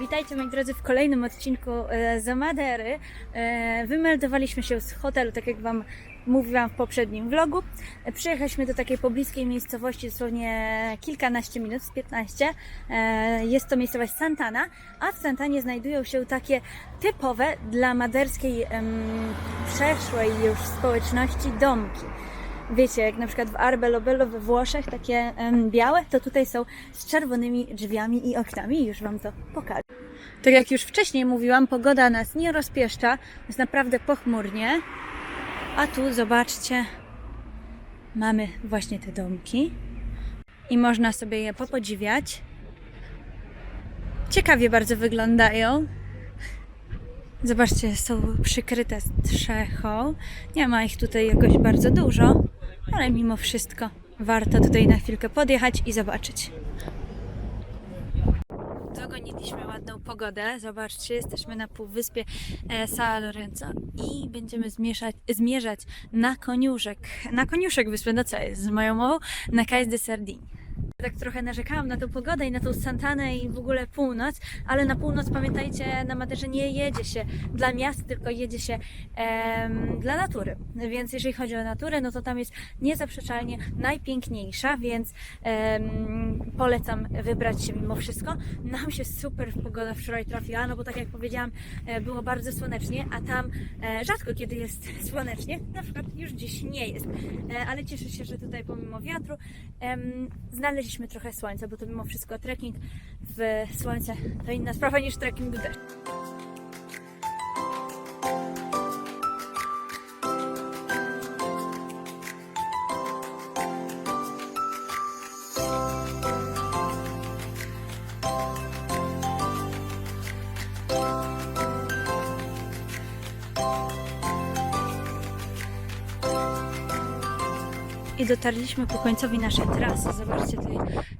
Witajcie moi drodzy w kolejnym odcinku e, z Madery. E, Wymeldowaliśmy się z hotelu, tak jak Wam mówiłam w poprzednim vlogu. E, Przyjechaliśmy do takiej pobliskiej miejscowości, dosłownie kilkanaście minut, z 15. E, Jest to miejscowość Santana, a w Santanie znajdują się takie typowe dla maderskiej przeszłej już społeczności domki. Wiecie, jak na przykład w Arbelobello we Włoszech, takie białe, to tutaj są z czerwonymi drzwiami i oknami już Wam to pokażę. Tak jak już wcześniej mówiłam, pogoda nas nie rozpieszcza, jest naprawdę pochmurnie. A tu zobaczcie, mamy właśnie te domki i można sobie je popodziwiać. Ciekawie bardzo wyglądają. Zobaczcie, są przykryte strzechą. Nie ma ich tutaj jakoś bardzo dużo, ale mimo wszystko warto tutaj na chwilkę podjechać i zobaczyć. Dogoniliśmy ładną pogodę. Zobaczcie, jesteśmy na półwyspie e, São Lorenzo i będziemy zmieszać, zmierzać na koniuszek. Na koniuszek wyspy, no co jest z moją mową? Na Cais de Sardini. Tak trochę narzekałam na tą pogodę i na tą Santanę i w ogóle północ, ale na północ pamiętajcie, na Maderze nie jedzie się dla miast, tylko jedzie się em, dla natury. Więc jeżeli chodzi o naturę, no to tam jest niezaprzeczalnie najpiękniejsza, więc em, polecam wybrać się mimo wszystko. Nam się super pogoda wczoraj trafiła, no bo tak jak powiedziałam, e, było bardzo słonecznie, a tam e, rzadko kiedy jest słonecznie, na przykład już dziś nie jest. E, ale cieszę się, że tutaj pomimo wiatru em, znaleźliśmy trochę słońca, bo to mimo wszystko trekking w słońce to inna sprawa niż trekking w deszcz. I dotarliśmy ku końcowi naszej trasy. Zobaczcie, tutaj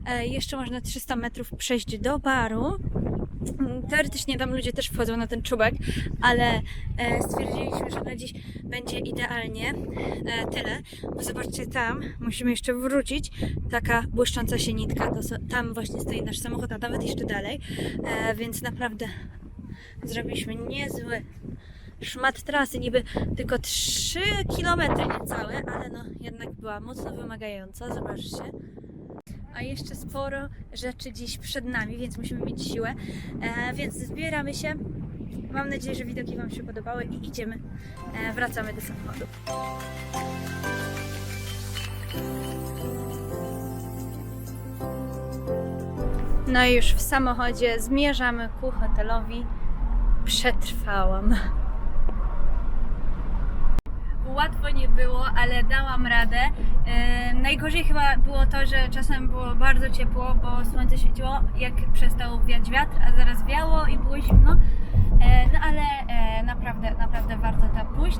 e, jeszcze można 300 metrów przejść do baru. Mm, Teoretycznie tam ludzie też wchodzą na ten czubek, ale e, stwierdziliśmy, że na dziś będzie idealnie e, tyle. Bo zobaczcie tam, musimy jeszcze wrócić. Taka błyszcząca się nitka, to tam właśnie stoi nasz samochód, a nawet jeszcze dalej. Więc naprawdę zrobiliśmy niezły szmat trasy, niby tylko 3 km niecałe, ale no jednak była mocno wymagająca, zobaczcie. A jeszcze sporo rzeczy dziś przed nami, więc musimy mieć siłę. E, więc zbieramy się. Mam nadzieję, że widoki Wam się podobały i idziemy. E, wracamy do samochodu. No i już w samochodzie zmierzamy ku hotelowi. Przetrwałam. Łatwo nie było, ale dałam radę. Najgorzej chyba było to, że czasem było bardzo ciepło, bo słońce świeciło, jak przestał wiać wiatr, a zaraz wiało i było zimno. E, no ale e, naprawdę, naprawdę warto tam pójść.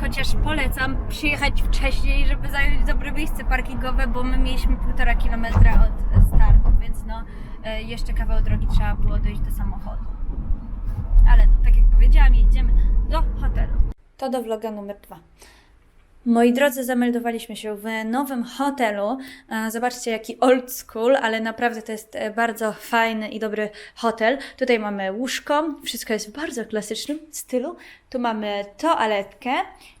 Chociaż polecam przyjechać wcześniej, żeby zająć dobre miejsce parkingowe, bo my mieliśmy półtora kilometra od startu, więc no e, jeszcze kawał drogi trzeba było dojść do samochodu. Ale no, tak jak powiedziałam, jedziemy do hotelu. To do vloga numer dwa. Moi drodzy, zameldowaliśmy się w nowym hotelu. E, Zobaczcie, jaki old school, ale naprawdę to jest e, bardzo fajny i dobry hotel. Tutaj mamy łóżko, wszystko jest w bardzo klasycznym stylu. Tu mamy toaletkę.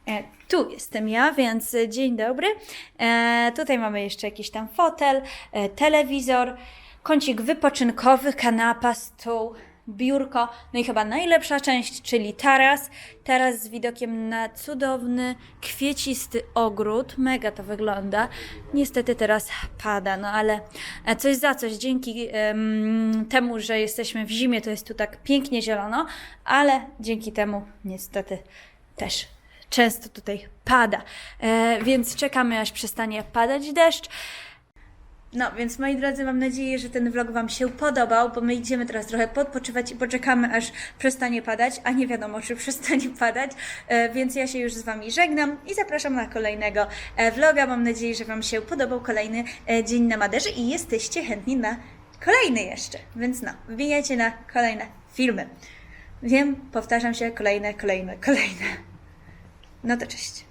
E, Tu jestem ja, więc dzień dobry. Tutaj mamy jeszcze jakiś tam fotel, telewizor, kącik wypoczynkowy, kanapa, stół biurko, no i chyba najlepsza część, czyli taras. Taras z widokiem na cudowny, kwiecisty ogród. Mega to wygląda. Niestety teraz pada, no ale e, coś za coś. Dzięki em, temu, że jesteśmy w zimie, to jest tu tak pięknie zielono, ale dzięki temu niestety też często tutaj pada. E, więc czekamy, aż przestanie padać deszcz. No, więc moi drodzy, mam nadzieję, że ten vlog Wam się podobał, bo my idziemy teraz trochę podpoczywać i poczekamy, aż przestanie padać, a nie wiadomo, czy przestanie padać, e, więc ja się już z Wami żegnam i zapraszam na kolejnego e, vloga. Mam nadzieję, że Wam się podobał kolejny e, dzień na Maderze i jesteście chętni na kolejny jeszcze, więc no, wbijajcie na kolejne filmy. Wiem, powtarzam się, kolejne, kolejne, kolejne. No to cześć.